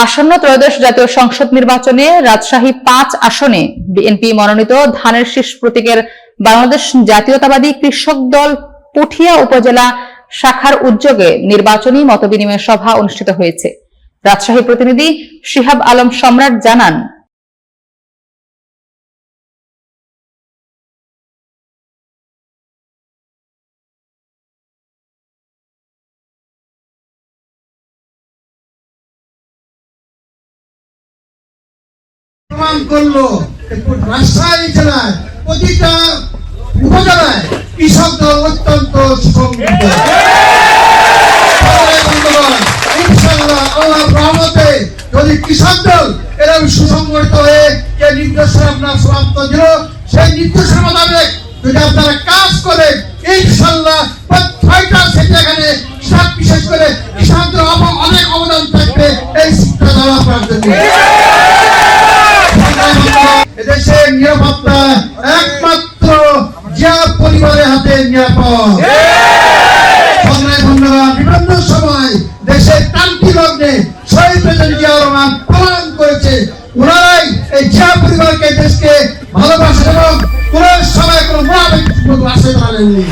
আসন্ন ত্রয়োদশ জাতীয় সংসদ নির্বাচনে রাজশাহী পাঁচ আসনে বিএনপি মনোনীত ধানের শীর্ষ প্রতীকের বাংলাদেশ জাতীয়তাবাদী কৃষক দল পুঠিয়া উপজেলা শাখার উদ্যোগে নির্বাচনী মতবিনিময় সভা অনুষ্ঠিত হয়েছে। রাজশাহী প্রতিনিধি শিহাব আলম সম্রাট জানান প্রমাণ করল রাজশাহী জেলায় প্রতিটা উপজেলায় কৃষক দল অত্যন্ত যদি কৃষক দল এরকম সুসংগঠিত হয়ে যে আপনার সমাপ্ত দিল সেই মোতাবেক যদি আপনারা কাজ ইনশাল্লাহ ছয়টা সেটি এখানে বিশেষ করে কৃষকদের অনেক অবদান থাকবে এই শিক্ষা দেওয়া আপনার জন্য। এদেশের নিরাপত্তা একমাত্র জিয়া পরিবারের হাতে নিরাপদ। বিভিন্ন সময় দেশের ক্রান্তি লগ্নে শহীদ প্রেসিডেন্ট জিয়া রহমান, প্রমাণ করেছে ওনারাই এই জিয়া পরিবারকে দেশকে ভালোবাসেন এবং কোন সময় কোনো মহাবেগ আশ্রয় করেননি